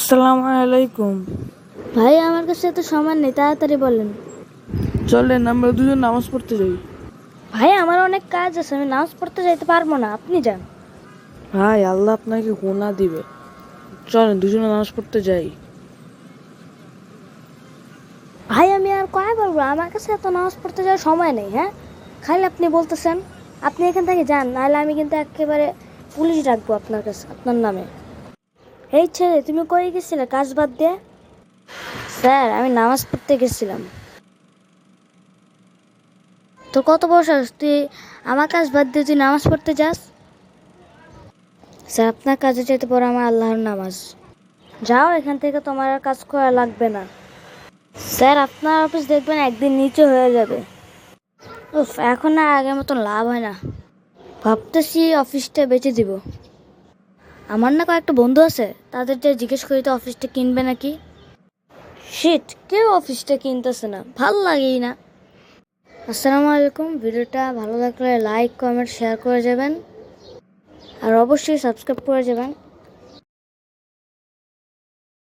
আসসালামু আলাইকুম। ভাই আমার কাছে তো সময় নেই তাড়াতাড়ি বলেন। চলেন আমরা দুজন নামাজ পড়তে যাই। ভাই আমার অনেক কাজ আছে আমি নামাজ পড়তে যাইতে পারব না আপনি যান। ভাই আল্লাহ আপনাকে গোনা দিবে। চলেন দুজনে নামাজ পড়তে যাই। ভাই আমি আর কয় বলব? আমার কাছে এত নামাজ পড়তে যাওয়ার সময় নেই হ্যাঁ? খালি আপনি বলতেছেন আপনি এখান থেকে যান নাহলে আমি কিন্তু একেবারে পুলিশ ডাকবো আপনার কাছে আপনার নামে। এই ছেলে, তুমি কই গেছিলে? কাজ বাদ দিয়ে স্যার, আমি নামাজ পড়তে গেছিলাম। তো কত বছর? তুই আমার কাজ বাদ দিয়ে তুই নামাজ পড়তে যাস? স্যার, আপনার কাজে যেতে পর আমার আল্লাহর নামাজ। যাও, এখান থেকে তোমার আর কাজ করা লাগবে না। স্যার, আপনার অফিস দেখবেন একদিন নিচে হয়ে যাবে। উফ, এখন আর আগের মতন লাভ হয় না। ভাবতেছি অফিসটা বেঁচে দিব। আমার না কয়েকটা বন্ধু আছে তাদের যে জিজ্ঞেস করি তো অফিসটা কিনবে নাকি? শিট কেউ অফিসটা কিনতেছে না ভালো লাগেই না। আসসালামু আলাইকুম ভিডিওটা ভালো লাগলে লাইক কমেন্ট শেয়ার করে যাবেন। আর অবশ্যই সাবস্ক্রাইব করে যাবেন।